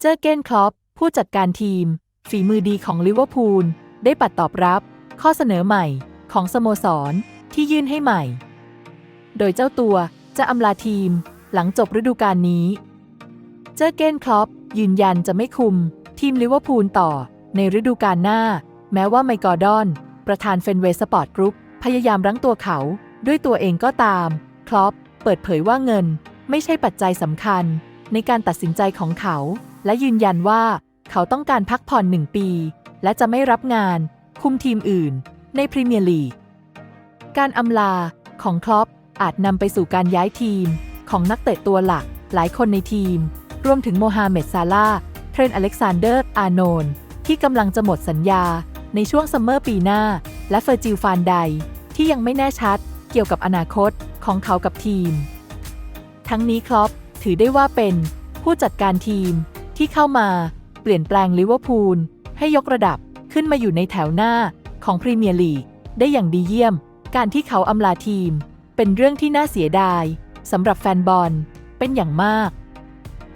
เจอเกนคลอปผู้จัดการทีม ฝีมือดีของลิเวอร์พูลได้ปัดตอบรับ ข้อเสนอใหม่ของสโมสรที่ยื่นให้ใหม่ โดยเจ้าตัวจะอำลาทีมหลังจบฤดูกาลนี้ เจอเกนคลอปยืนยันจะไม่คุม ทีมลิเวอร์พูลต่อในฤดูกาลหน้า แม้ว่าไมกอร์ดอน ประธานเฟนเวย์สปอร์ตกรุ๊ปพยายามรั้งตัวเขาด้วยตัวเองก็ตาม คลอปเปิดเผยว่าเงินไม่ใช่ปัจจัยสำคัญในการตัดสินใจของเขา และยืนยันว่าเขาต้องการพักผ่อนหนึ่งปี และจะไม่รับงาน คุมทีมอื่น ในพรีเมียร์ลีก การอำลาของคลอปอาจนำไปสู่การย้ายทีม ของนักเตะตัวหลักหลายคนในทีม รวมถึงโมฮาเหม็ดซาลาเทรนอเล็กซานเดอร์ อาโนนที่กำลังจะหมดสัญญาในช่วงซัมเมอร์ปีหน้า และเฟอร์จิลฟานไดที่ยังไม่แน่ชัดเกี่ยวกับอนาคตของเขากับทีม ทั้งนี้คลอปถือได้ว่าเป็นผู้จัดการทีม ที่เข้ามาเปลี่ยนแปลงลิเวอร์พูลให้ยกระดับขึ้นมาอยู่ในแถวหน้าของพรีเมียร์ลีกได้อย่างดีเยี่ยม การที่เขาอำลาทีม เป็นเรื่องที่น่าเสียดายสำหรับแฟนบอลเป็นอย่างมาก